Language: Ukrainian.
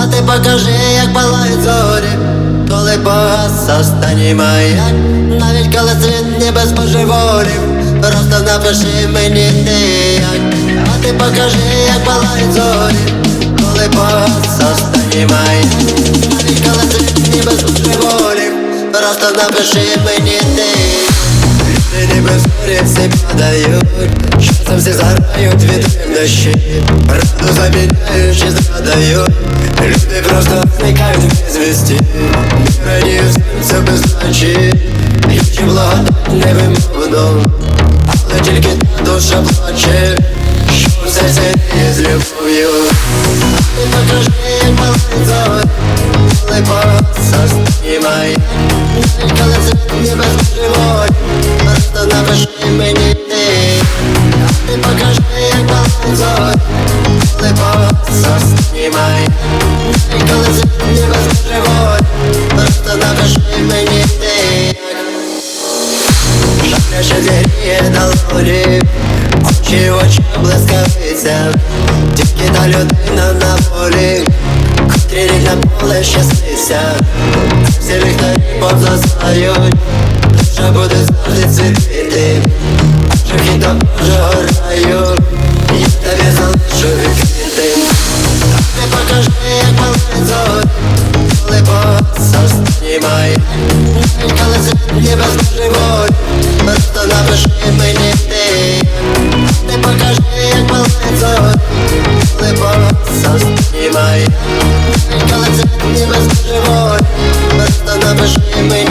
А ти покажи, як палають зорі, коли погас останній маяк, навіть коли світ не без божеволів, просто напиши мені ти як, а ти покажи, як палають зорі, коли погас останній маяк, навіть коли світ не без божеволів, просто напиши мені ти. Люди не без зорі всі падають, часом всі згорають від ревнощі, правду заміняють і згадають. Люди просто зникають без вісті Не радіють сонця без ночі Інші благодать невимовно Але тільки та душа плаче Що все сидіє з любов'ю Ти покажи, як палає зорі Коли паса знімає Навіть коли світ не без живої Просто напиши мені Ти покажи, як Коли паса знімає і коли це не живот Просто напиши мені ти Шапля ще зігріє долоні Очі очі блискавиця. Тільки та людина на полі. Котрі рідне поле щаститься Всі ліхтарі повзастають Душа буде завжди до вигораю, я тебе залишу відкритим А ти покажи, як малий зори, коли боса знімай Коли зрідні безпоживуть, просто напиши мені ти. Ти покажи, як малий зори, коли боса знімай Коли зрідні безпоживуть, просто напиши мені